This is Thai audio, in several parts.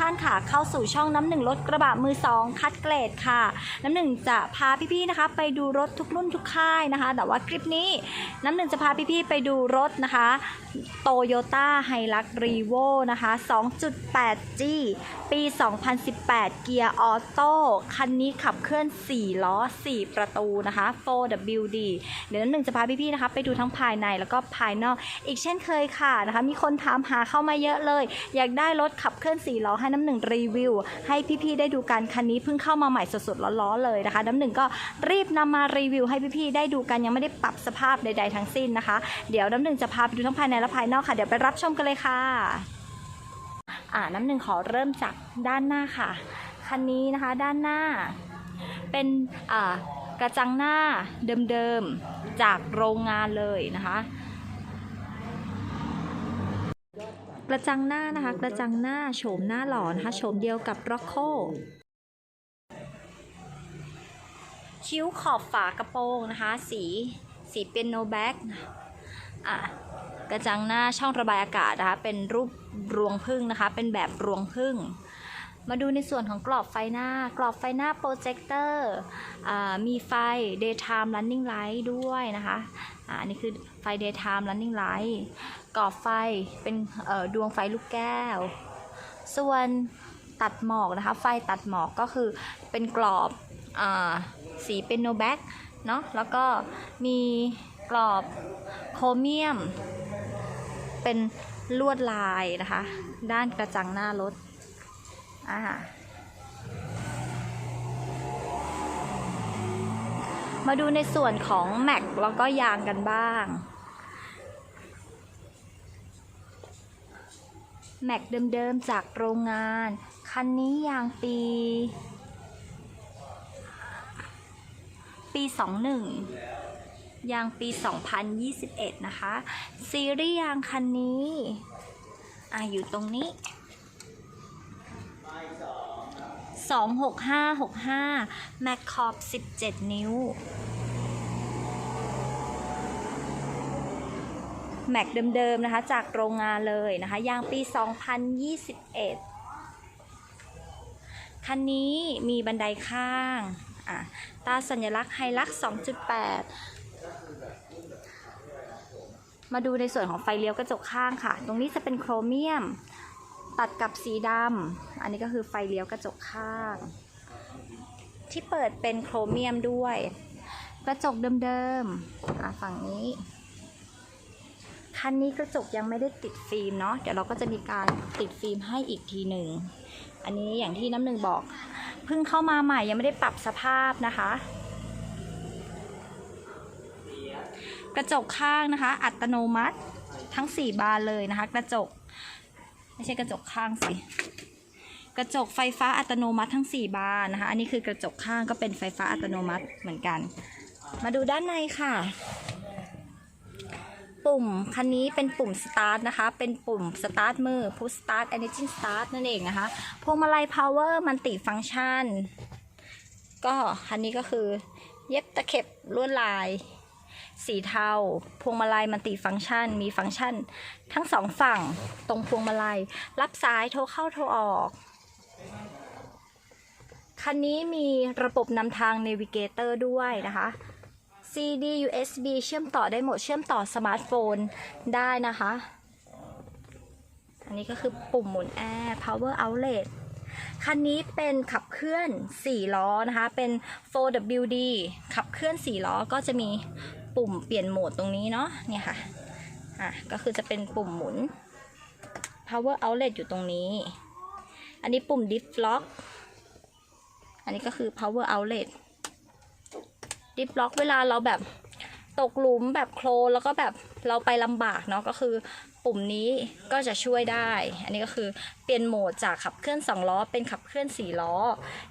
ท่านค่ะ เข้าสู่ช่องน้ำหนึ่งรถกระบะมือสองคัดเกรดค่ะ น้ำหนึ่งจะพาพี่ๆนะคะ ไปดูรถทุกรุ่นทุกค่ายนะคะ แต่ว่าคลิปนี้น้ำหนึ่งจะพาพี่ๆไปดูรถนะคะ Toyota h i l u x r e v o นะคะ 2.8G ปี 2018 เกียร์ออโต้คันนี้ขับเคลื่อน 4 ล้อ 4 ประตูนะคะ 4WD เดี๋ยวน้ำหนึ่งจะพาพี่ๆนะคะ ไปดูทั้งภายในแล้วก็ภายนอก อีกเช่นเคยค่ะนะคะ มีคนถามหาเข้ามาเยอะเลย อยากได้รถขับเคลื่อน 4 ล้อห้น้ำหนึ่งรีวิว ให้พี่ๆได้ดูกันคันนี้เพิ่งเข้ามาใหม่สดๆร้อนๆเลยนะคะ น้ำหนึ่งก็รีบนำมารีวิว ให้พี่ๆได้ดูกันยังไม่ได้ปรับสภาพใด ๆ ทั้งสิ้นนะคะ เดี๋ยวน้ำหนึ่งจะพาไปดูทั้งภายในและภายนอกค่ะเดี๋ยวไปรับชมกันเลยค่ะอ่าน้ำหนึ่งขอเริ่มจากด้านหน้าค่ะคันนี้นะคะด้านหน้า เป็นอ่ากระจังหน้าเดิมๆจากโรงงานเลยนะคะ กระจังหน้านะคะ กระจังหน้าโฉมหน้าหล่อนะคะโฉมเดียวกับร็อกโคคิ้วขอบฝากระโปรงนะคะ สีสีเป็นโนแบ็กอะกระจังหน้าช่องระบายอากาศนะคะ เป็นรูปรวงพึ่งนะคะ เป็นแบบรวงพึ่ง มาดูในส่วนของกรอบไฟหน้า กรอบไฟหน้าโปรเจคเตอร์มีไฟ daytime running light ด้วยนะคะอันนี้คือไฟ daytime running light กรอบไฟเป็นดวงไฟลูกแก้ว ส่วนตัดหมอกนะคะ ไฟตัดหมอกก็คือเป็นกรอบอสีเป็นโนแบ็กเนาะแล้วก็มีกรอบโครเมียม เป็นลวดลายนะคะ ด้านกระจังหน้ารถ อ่ามาดูในส่วนของแม็กแล้วก็ยางกันบ้าง แม็กเดิมๆจากโรงงาน คันนี้ยางปี ปี 21 ยางปี 2021 นะคะ ซีรีส์ยางคันนี้ อะอยู่ตรงนี้ 26565แม็กขอบ17 นิ้ว แม็กเดิมๆนะคะ จากโรงงานเลยนะคะ ยางปี 2021 คันนี้มีบันไดข้างตาสัญลักษณ์ไฮลักซ์2.8 มาดูในส่วนของไฟเลี้ยวกระจกข้างค่ะ ตรงนี้จะเป็นโครเมียม ตัดกับสีดำอันนี้ก็คือไฟเลี้ยวกระจกข้าง ที่เปิดเป็นโครเมียมด้วย กระจกเดิมๆฝั่งนี้ คันนี้กระจกยังไม่ได้ติดฟิล์มเนาะเดี๋ยวเราก็จะมีการติดฟิล์มให้อีกทีหนึ่ง อันนี้อย่างที่น้ำหนึ่งบอกเพิ่งเข้ามาใหม่ยังไม่ได้ปรับสภาพนะคะกระจกข้างนะคะ อัตโนมัติทั้ง 4 บานเลยนะคะ กระจก ไม่ใช่กระจกข้างสิ กระจกไฟฟ้าอัตโนมัติทั้ง 4 บานนะคะ อันนี้คือกระจกข้างก็เป็นไฟฟ้าอัตโนมัติเหมือนกัน มาดูด้านในค่ะ ปุ่มคันนี้เป็นปุ่ม start นะคะ เป็นปุ่ม start มือ push start engine start นั่นเองนะคะ พวงมาลัย power มันติฟังก์ชัน ก็คันนี้ก็คือเย็บตะเข็บลวดลาย สีเทา พวงมาลัยมันติฟังก์ชัน มีฟังก์ชัน ทั้งสองฝั่งตรงพวงมาลัย รับสายโทรเข้าโทรออก คันนี้มีระบบนำทาง Navigator ด้วยนะคะ CD USB เชื่อมต่อได้หมด เชื่อมต่อสมาร์ทโฟนได้นะคะ อันนี้ก็คือปุ่มหมุนแอร์ power outlet คันนี้เป็นขับเคลื่อน 4 ล้อนะคะ เป็น 4WD ขับเคลื่อน 4 ล้อก็จะมี ปุ่มเปลี่ยนโหมดตรงนี้เนาะเนี่ยค่ะอะ ก็คือจะเป็นปุ่มหมุน power outlet อยู่ตรงนี้ อันนี้ปุ่ม diff lock อันนี้ก็คือ power outlet ดิฟล็อกเวลาเราแบบตกหลุมแบบโคลนแล้วก็แบบเราไปลำบากเนาะก็คือปุ่มนี้ก็จะช่วยได้ อันนี้ก็คือเปลี่ยนโหมดจากขับเคลื่อน 2 ล้อ เป็นขับเคลื่อน 4 ล้อ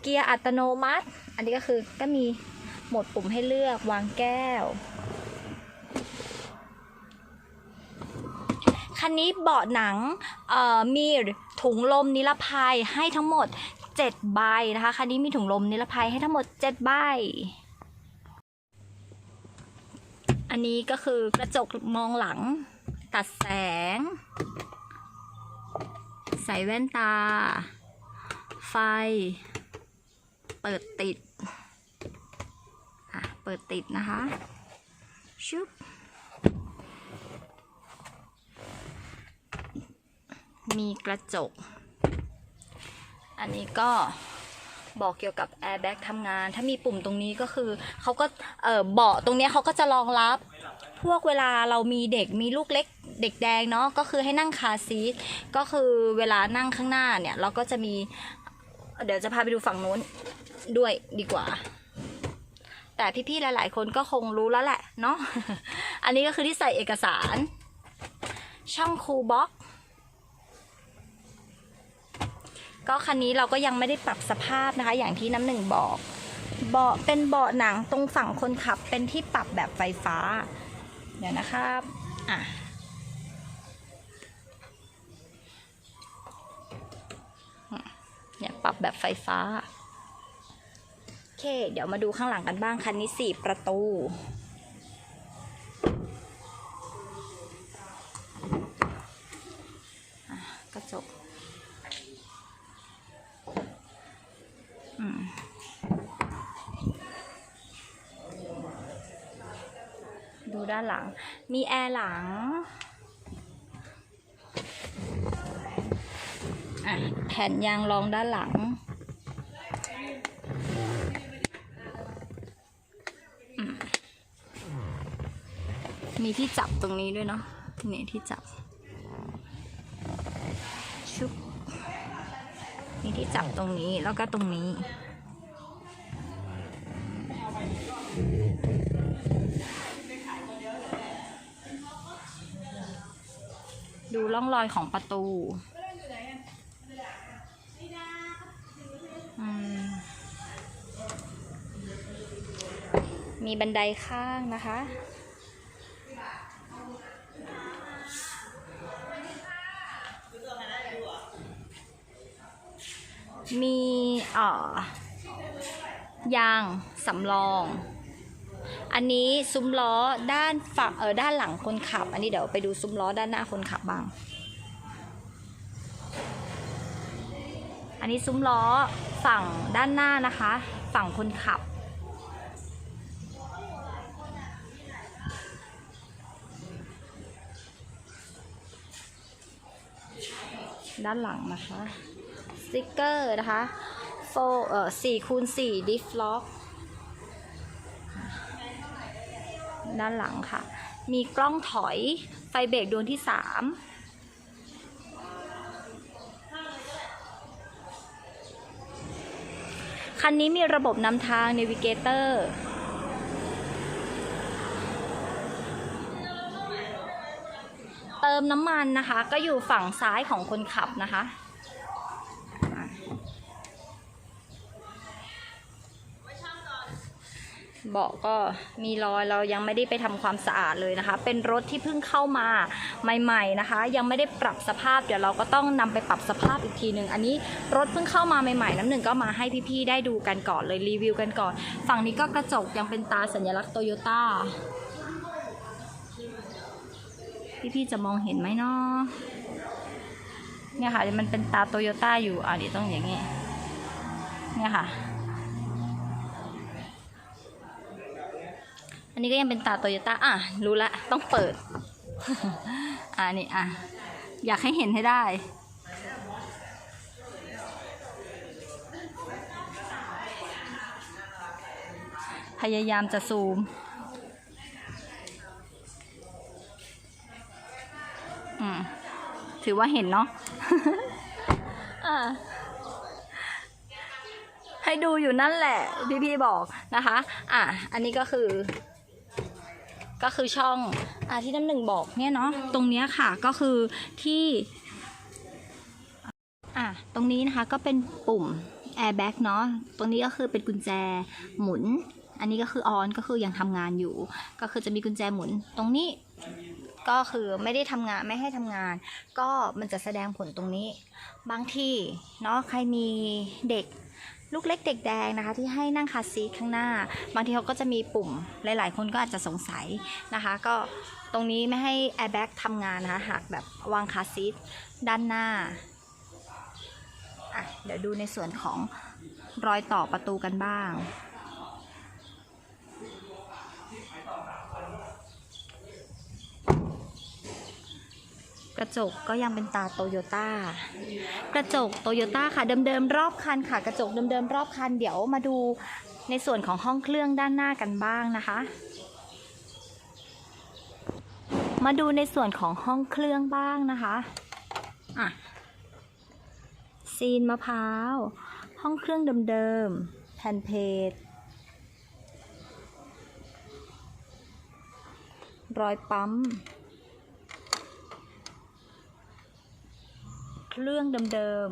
เกียร์อัตโนมัติ อันนี้ก็คือก็มีโหมดปุ่มให้เลือกวางแก้ว คันนี้เบาะหนังมีถุงลมนิรภัยให้ทั้งหมด 7 ใบนะคะ คันนี้มีถุงลมนิรภัยให้ทั้งหมด 7 ใบ อันนี้ก็คือกระจกมองหลัง ตัดแสง ใส่แว่นตา ไฟ เปิดติด อะ เปิดติดนะคะชุบ มีกระจก อันนี้ก็บอกเกี่ยวกับแอร์แบ็กทำงาน ถ้ามีปุ่มตรงนี้ก็คือเขาก็เออเบาะตรงเนี้ยเขาก็จะรองรับ พวกเวลาเรามีเด็กมีลูกเล็กเด็กแดงเนาะก็คือให้นั่งคาซีทก็คือเวลานั่งข้างหน้าเนี่ยเราก็จะมี เดี๋ยวจะพาไปดูฝั่งนู้นด้วยดีกว่า แต่พี่ๆหลาย ๆ คนก็คงรู้แล้วแหละเนาะอันนี้ก็คือที่ใส่เอกสาร ช่องคูลบ็อก ก็คันนี้เราก็ยังไม่ได้ปรับสภาพนะคะ อย่างที่น้ำหนึ่งบอกเบาะเป็นเบาะหนังตรงฝั่งคนขับเป็นที่ปรับแบบไฟฟ้า เดี๋ยวนะครับอะเนี่ยปรับแบบไฟฟ้าโอเค เดี๋ยวมาดูข้างหลังกันบ้างคันนี้สี่ประตูอะกระจก ดูด้านหลัง มีแอร์หลังอะแผ่นยางรองด้านหลัง มีที่จับตรงนี้ด้วยเนาะ นี่ที่จับ มีที่จับตรงนี้แล้วก็ตรงนี้ ดูร่องรอยของประตู มีบันไดข้างนะคะ มีออยางสำรอง อันนี้ซุ้มล้อด้านฝั่งเออด้านหลังคนขับ อันนี้เดี๋ยวไปดูซุ้มล้อด้านหน้าคนขับบ้าง อันนี้ซุ้มล้อฝั่งด้านหน้านะคะ ฝั่งคนขับ ด้านหลังนะคะ ติกเกอร์นะคะโฟเอ่อสี่คูณสี่ดิฟล็อกด้านหลังค่ะ มีกล้องถอยไฟเบรกดวงที่สามคันนี้มีระบบนำทาง Navigator เติมน้ำมันนะคะ ก็อยู่ฝั่งซ้ายของคนขับนะคะ เบาะก็มีรอยเรายังไม่ได้ไปทำความสะอาดเลยนะคะ เป็นรถที่เพิ่งเข้ามาใหม่ ๆนะคะ ยังไม่ได้ปรับสภาพเดี๋ยวเราก็ต้องนำไปปรับสภาพอีกทีหนึ่งอันนี้รถเพิ่งเข้ามาใหม่ๆน้ำหนึ่งก็มาให้พี่ๆได้ดูกันก่อนเลยรีวิวกันก่อน ฝั่งนี้ก็กระจกยังเป็นตาสัญลักษณ์โตโยต้าพี่ๆจะมองเห็นไหมเนาะเนี่ยค่ะมันเป็นตาโตโยต้าอยู่อะเดี๋ยวต้องอย่างงี้เนี่ยค่ะ อันนี้ก็ยังเป็นตาโตโยต้าอะ รู้ละ ต้องเปิด อ่านี่อะ อยากให้เห็นให้ได้ พยายามจะซูม อืม ถือว่าเห็นเนาะอ่าให้ดูอยู่นั่นแหละ พี่ๆบอกนะคะ อะ อันนี้ก็คือ ก็คือช่องอ่าที่น้ำหนึ่งบอกเนี่ยเนาะตรงเนี้ยค่ะก็คือที่อะตรงนี้นะคะก็เป็นปุ่ม airbag เนาะตรงนี้ก็คือเป็นกุญแจหมุน อันนี้ก็คือออนก็คือยังทำงานอยู่ ก็คือจะมีกุญแจหมุนตรงนี้ก็คือไม่ได้ทำงานไม่ให้ทำงาน ก็มันจะแสดงผลตรงนี้ บางที่เนาะใครมีเด็ก ลูกเล็กเด็กแดงนะคะ ที่ให้นั่งคาซีทข้างหน้า บางทีเขาก็จะมีปุ่มหลาย ๆ คนก็อาจจะสงสัยนะคะ ก็ตรงนี้ไม่ให้แอร์แบ็กทำงานนะคะหากแบบวางคาซีทด้านหน้าอะเดี๋ยวดูในส่วนของรอยต่อประตูกันบ้าง กระจกก็ยังเป็นตาโตโยต้ากระจกโตโยต้าค่ะเดิมๆรอบคันค่ะ กระจกเดิมๆรอบคัน เดี๋ยวมาดูในส่วนของห้องเครื่องด้านหน้ากันบ้างนะคะ มาดูในส่วนของห้องเครื่องบ้างนะคะอะซีนมะพร้าว ห้องเครื่องเดิมๆแผ่นเพจรอยปั๊ม เครื่องเดิม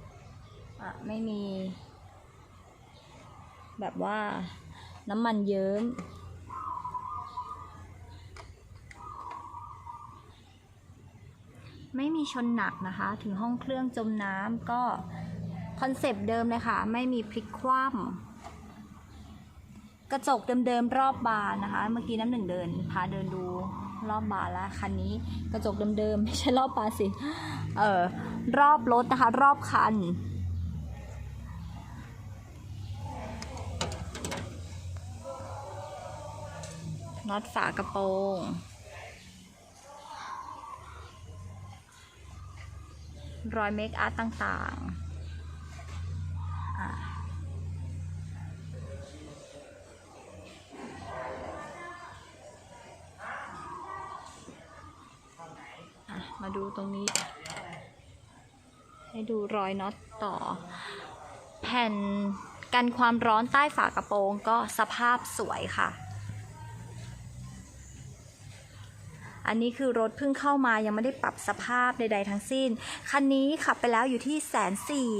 ๆอะไม่มี แบบว่าน้ำมันเยิ้มไม่มีชนหนักนะคะ ถึงห้องเครื่องจมน้ำก็คอนเซปต์เดิมเลยค่ะ ไม่มีพลิกคว่ำกระจกเดิมๆรอบบานนะคะ เมื่อกี้น้ำหนึ่งเดิน พาเดินดู รอบบาแล้วคันนี้กระจกเดิมๆไม่ใช่รอบบาสิเออรอบรถนะคะ รอบคัน น็อตฝากระโปรงรอยเมคอาร์ตต่างๆอะอะ มาดูตรงนี้ ให้ดูรอยน็อตต่อ แผ่นกันความร้อนใต้ฝากระโปรงก็สภาพสวยค่ะ อันนี้คือรถเพิ่งเข้ามายังไม่ได้ปรับสภาพใด ๆ ทั้งสิ้น คันนี้ขับไปแล้วอยู่ที่แสนสี่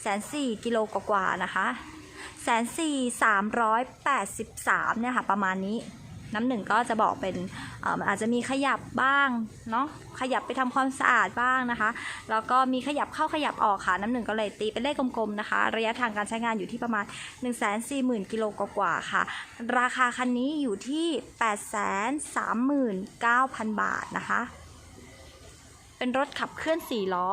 แสนสี่กิโลกว่าๆนะคะแสนสี่สามร้อยแปดสิบสามเนี่ยค่ะประมาณนี้ น้ำหนึ่งก็จะบอกเป็นเอ่อมันอาจจะมีขยับบ้างเนาะขยับไปทำความสะอาดบ้างนะคะ แล้วก็มีขยับเข้าขยับออกค่ะ น้ำหนึ่งก็เลยตีเป็นเลขกลมๆนะคะ ระยะทางการใช้งานอยู่ที่ประมาณ 1 4 0 0 0 0กิโลกว่าๆค่ะ ราคาคันนี้อยู่ที่ 839,000 บาทนะคะ เป็นรถขับเคลื่อน 4 ล้อ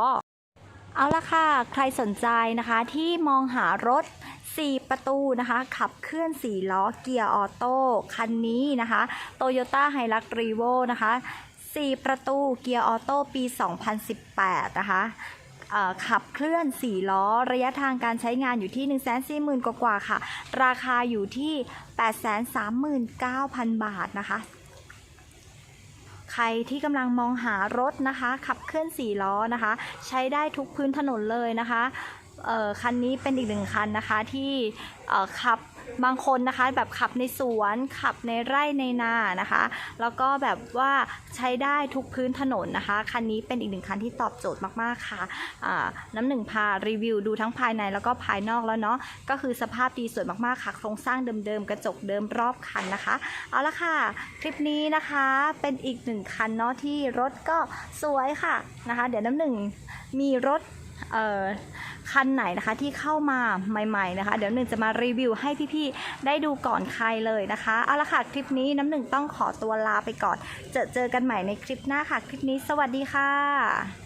เอาละค่ะ ใครสนใจนะคะที่มองหารถ 4 ประตูนะคะ ขับเคลื่อน 4 ล้อเกียร์ออโต้คันนี้นะคะ Toyota h i l u x r e v o นะคะ 4 ประตูเกียร์ออโต้ปี 2018 นะคะขับเคลื่อน 4 ล้อ ระยะทางการใช้งานอยู่ที่ 140,000 กว่ากว่าๆค่ะ ราคาอยู่ที่ 839,000 บาทนะคะ ใครที่กำลังมองหารถนะคะ ขับเคลื่อน4ล้อนะคะ ใช้ได้ทุกพื้นถนนเลยนะคะคันนี้เป็นอีกหนึ่งคันนะคะที่ขับ บางคนนะคะแบบขับในสวนขับในไร่ในนานะคะ แล้วก็แบบว่าใช้ได้ทุกพื้นถนนนะคะ คันนี้เป็นอีกหนึ่งคันที่ตอบโจทย์มากๆค่ะน้ำหนึ่งพารีวิวดูทั้งภายในแล้วก็ภายนอกแล้วเนาะก็คือสภาพดีสวยมากๆค่ะ โครงสร้างเดิมๆ กระจกเดิมรอบคันนะคะ เอาละค่ะ คลิปนี้นะคะเป็นอีกหนึ่งคันเนาะที่รถก็สวยค่ะนะคะ เดี๋ยวน้ำหนึ่งมีรถ เอ่อคันไหนนะคะที่เข้ามาใหม่ๆนะคะ เดี๋ยวหนึ่งจะมารีวิวให้พี่ๆได้ดูก่อนใครเลยนะคะเอาละค่ะคลิปนี้น้ำหนึ่งต้องขอตัวลาไปก่อน เจอเจอกันใหม่ในคลิปหน้าค่ะ คลิปนี้สวัสดีค่ะ